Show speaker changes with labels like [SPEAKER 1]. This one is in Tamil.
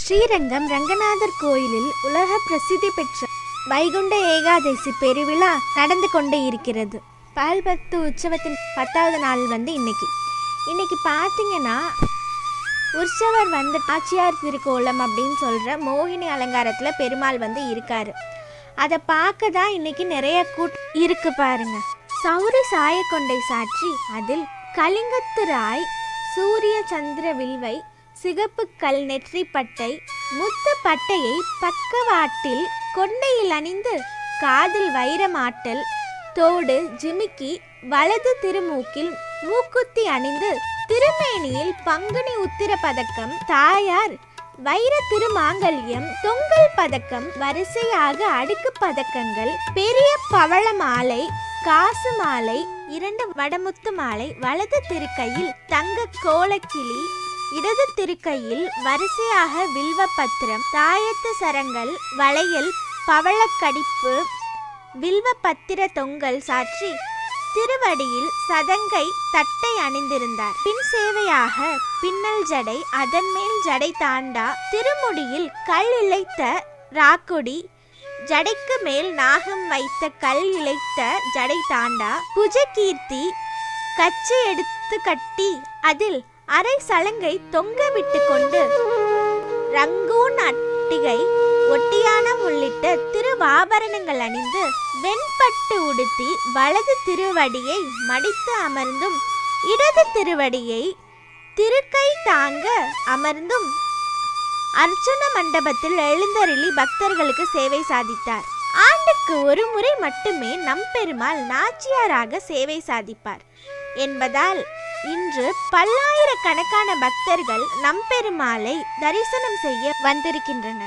[SPEAKER 1] ஸ்ரீரங்கம் ரங்கநாதர் கோயிலில் உலக பிரசித்தி பெற்ற வைகுண்ட ஏகாதசி பெருவிழா நடந்து கொண்டே இருக்கிறது. பால்பத்து உற்சவத்தின் பத்தாவது நாள் வந்து இன்னைக்கு. இன்னைக்கு பார்த்தீங்கன்னா உற்சவர் வந்து ஆச்சியார் திருக்கோலம் அப்படின்னு சொல்கிற மோகினி அலங்காரத்தில் பெருமாள் வந்து இருக்காரு. அதை பார்க்க தான் இன்னைக்கு நிறைய கூட் இருக்கு பாருங்க. சௌரி சாயக்கொண்டை சாற்றி அதில் கலிங்கத்து ராய் சூரிய சந்திர வில்வை சிகப்பு கல் நெற்றி பட்டை முத்து பட்டையை பக்கவாட்டில் கொண்டையில் அணிந்து காதில் வைரமாட்டல் தோடு ஜிமிக்கி வலது திருமூக்கில் மூக்குத்தி அணிந்து திருமேனியில் பங்குனி உத்திர பதக்கம் தாயார் வைர திருமாங்கல்யம் தொங்கல் பதக்கம் வரிசையாக அடுக்கு பதக்கங்கள் பெரிய பவள மாலை காசு மாலை இரண்டு வடமுத்து மாலை வலது திருக்கையில் தங்க கோலக்கிளி இடது திருக்கையில் வரிசையாக வில்வ பத்திரம் தாயத்து சரங்கள் வளையல் பவளக்கடிப்பு வில்வ பத்திர தொங்கல் சாற்றி திருவடியில் சதங்கை தட்டை அணிந்திருந்தார். பின் சேவையாக பின்னல் ஜடை அதன் மேல் ஜடை தாண்டா திருமுடியில் கல் இழைத்த ராக்கொடி ஜடைக்கு மேல் நாகம் வைத்த கல் இழைத்த ஜடை தாண்டா புஜகீர்த்தி கச்சி எடுத்து கட்டி அதில் அரை சலங்கை தொங்க விட்டு கொண்டு ரங்கூன் அட்டிகை ஒட்டியானம் உள்ளிட்ட திருவாபரணங்கள் அணிந்து வெண்பட்டு உடுத்தி வலது திருவடியை மடித்து அமர்ந்தும் இடது திருவடியை திருக்கை தாங்க அமர்ந்தும் அர்ச்சன மண்டபத்தில் எழுந்தருளி பக்தர்களுக்கு சேவை சாதித்தார். ஆண்டுக்கு ஒரு முறை மட்டுமே நம்பெருமாள் நாச்சியாராக சேவை சாதிப்பார். என்பதால் இன்று பல்லாயிரக்கணக்கான பக்தர்கள் நம்பெருமாளை தரிசனம் செய்ய வந்திருக்கின்றனர்.